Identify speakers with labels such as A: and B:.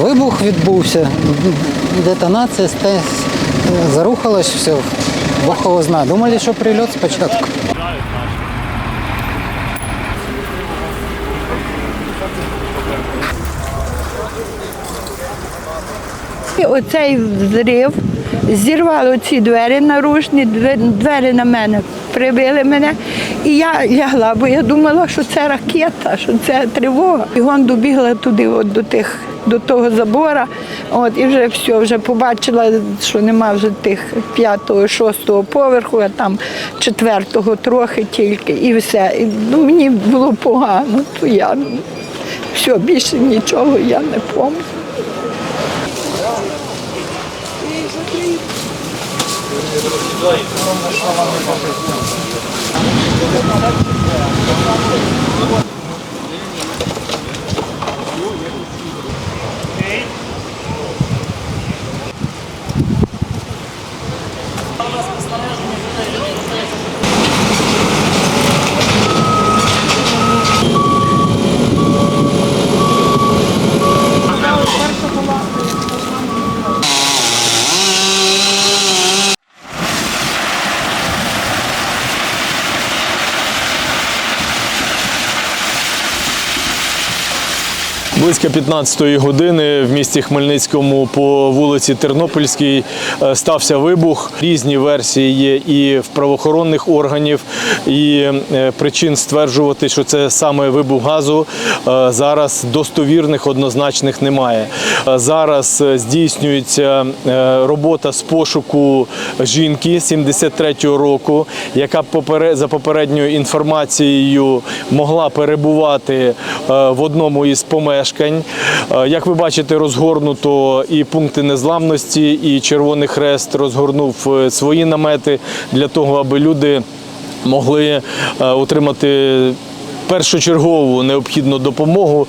A: Вибух відбувся, детонація, зарухалось все. Бог його знає. Думали, що прильот спочатку.
B: Оцей взрив зірвало ці двері наружні, двері, на мене прибили мене. І я лягла, бо я думала, що це ракета, що це тривога. І вон добігла туди, от до тих. До того забора, от і вже все, вже побачила, що нема вже тих п'ятого, шостого поверху, а там четвертого трохи тільки, і все. І, ну, мені було погано, то я все, більше нічого я не пам'ятаю. Okay.
C: Близько 15-ї години в місті Хмельницькому по вулиці Тернопільській е, стався вибух. Різні версії є і в правоохоронних органів, і е, причин стверджувати, що це саме вибух газу. е, Зараз достовірних однозначних немає. Зараз здійснюється робота з пошуку жінки 73-го року, яка за попередньою інформацією могла перебувати в одному із помешкань мешкань. Е, як ви бачите, розгорнуто і пункти незламності, і Червоний Хрест розгорнув е, свої намети для того, аби люди могли е, отримати першочергову необхідну допомогу.